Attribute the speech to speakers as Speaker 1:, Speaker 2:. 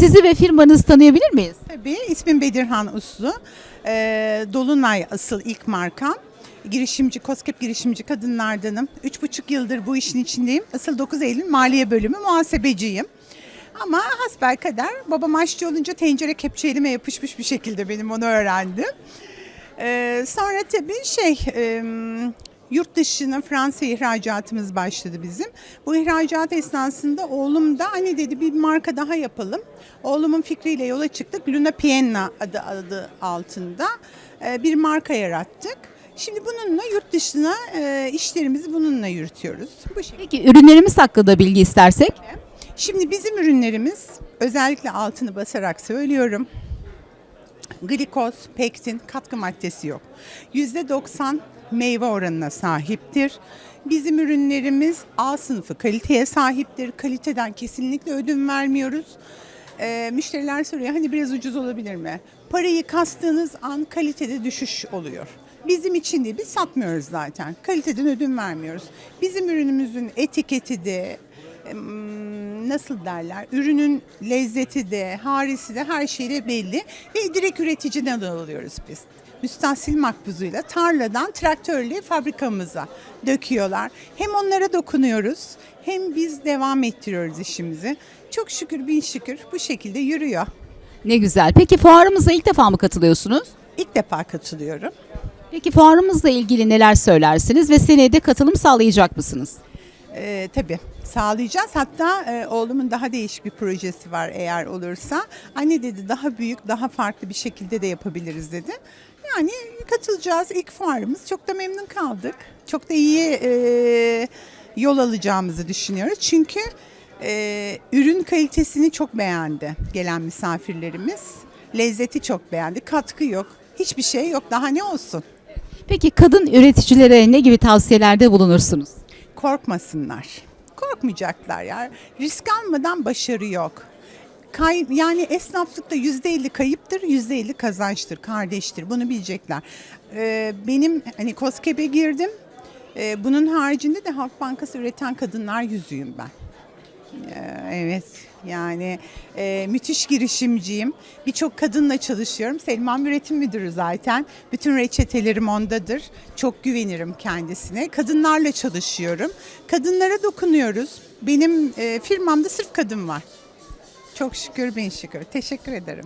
Speaker 1: Sizi ve firmanızı tanıyabilir miyiz?
Speaker 2: Tabii ismim Bedirhan Uslu. Ee, Dolunay asıl ilk markam. Girişimci, COSGAP girişimci kadınlardanım. Üç buçuk yıldır bu işin içindeyim. Asıl 9 Eylül Maliye Bölümü muhasebeciyim. Ama hasbelkader babam aşçı olunca tencere kepçe elime yapışmış bir şekilde benim onu öğrendim. Ee, sonra tabii şey yurt dışına Fransa ihracatımız başladı bizim. Bu ihracat esnasında oğlum da anne dedi bir marka daha yapalım. Oğlumun fikriyle yola çıktık. Luna Piena adı adı altında bir marka yarattık. Şimdi bununla yurt dışına e, işlerimizi bununla yürütüyoruz. Bu şekilde.
Speaker 1: Peki ürünlerimiz hakkında bilgi istersek?
Speaker 2: Şimdi bizim ürünlerimiz özellikle altını basarak söylüyorum. Glikoz, pektin, katkı maddesi yok. %90 meyve oranına sahiptir. Bizim ürünlerimiz A sınıfı kaliteye sahiptir. Kaliteden kesinlikle ödün vermiyoruz. Ee, müşteriler soruyor hani biraz ucuz olabilir mi? Parayı kastığınız an kalitede düşüş oluyor. Bizim için değil, biz satmıyoruz zaten. Kaliteden ödün vermiyoruz. Bizim ürünümüzün etiketi de, nasıl derler, ürünün lezzeti de, harisi de her şeyle belli. Ve direkt üreticiden alıyoruz biz. Müstahsil makbuzuyla tarladan traktörle fabrikamıza döküyorlar. Hem onlara dokunuyoruz hem biz devam ettiriyoruz işimizi. Çok şükür bin şükür bu şekilde yürüyor.
Speaker 1: Ne güzel. Peki fuarımıza ilk defa mı katılıyorsunuz?
Speaker 2: İlk defa katılıyorum.
Speaker 1: Peki fuarımızla ilgili neler söylersiniz ve seneye de katılım sağlayacak mısınız?
Speaker 2: Ee, tabii sağlayacağız. Hatta e, oğlumun daha değişik bir projesi var eğer olursa. Anne dedi daha büyük, daha farklı bir şekilde de yapabiliriz dedi. Yani katılacağız ilk fuarımız. Çok da memnun kaldık. Çok da iyi e, yol alacağımızı düşünüyoruz. Çünkü e, ürün kalitesini çok beğendi gelen misafirlerimiz. Lezzeti çok beğendi. Katkı yok. Hiçbir şey yok. Daha ne olsun?
Speaker 1: Peki kadın üreticilere ne gibi tavsiyelerde bulunursunuz?
Speaker 2: korkmasınlar. Korkmayacaklar ya. Risk almadan başarı yok. Kay, yani esnaflıkta yüzde elli kayıptır, yüzde elli kazançtır, kardeştir. Bunu bilecekler. Ee, benim hani KOSGEB'e girdim. Ee, bunun haricinde de Halk Bankası üreten kadınlar yüzüyüm ben. Ee, Evet yani e, müthiş girişimciyim. Birçok kadınla çalışıyorum. Selman Üretim Müdürü zaten. Bütün reçetelerim ondadır. Çok güvenirim kendisine. Kadınlarla çalışıyorum. Kadınlara dokunuyoruz. Benim e, firmamda sırf kadın var. Çok şükür bin şükür. Teşekkür ederim.